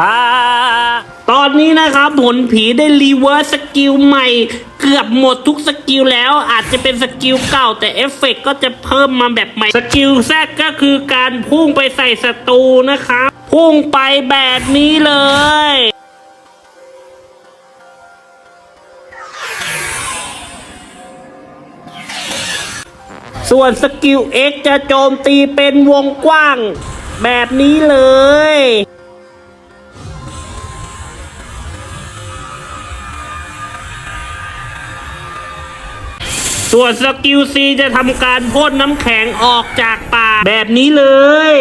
อ่าตอนนี้นะครับผลผีได้รีเวิร์สสกิลใหม่ เกือบหมดทุกสกิลแล้ว อาจจะเป็นสกิลเก่าแต่เอฟเฟกต์ก็จะเพิ่มมาแบบใหม่ สกิลแซกก็คือการพุ่งไปใส่ศัตรูนะครับ พุ่งไปแบบนี้เลยส่วนสกิล X จะโจมตีเป็นวงกว้าง แบบนี้เลย ส่วนสกิล C จะทำการพ่นน้ำแข็งออกจากป่าแบบนี้เลย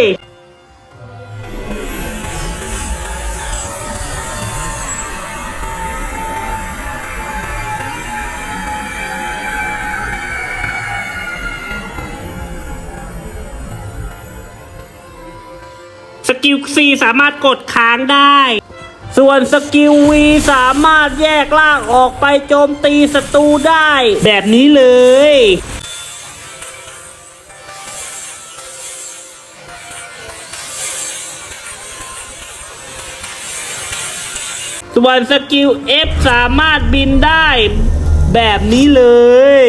สกิล C สามารถกดค้างได้ ส่วนสกิล V สามารถแยกล่างออกไปโจมตีศัตรูได้ แบบนี้เลย ส่วนสกิล F สามารถบินได้ แบบนี้เลย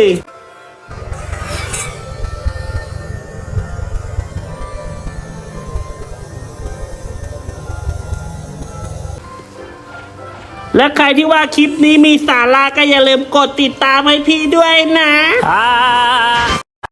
และใครที่ว่าคลิปนี้มีสาระก็อย่าลืมกดติดตามให้พี่ด้วยนะ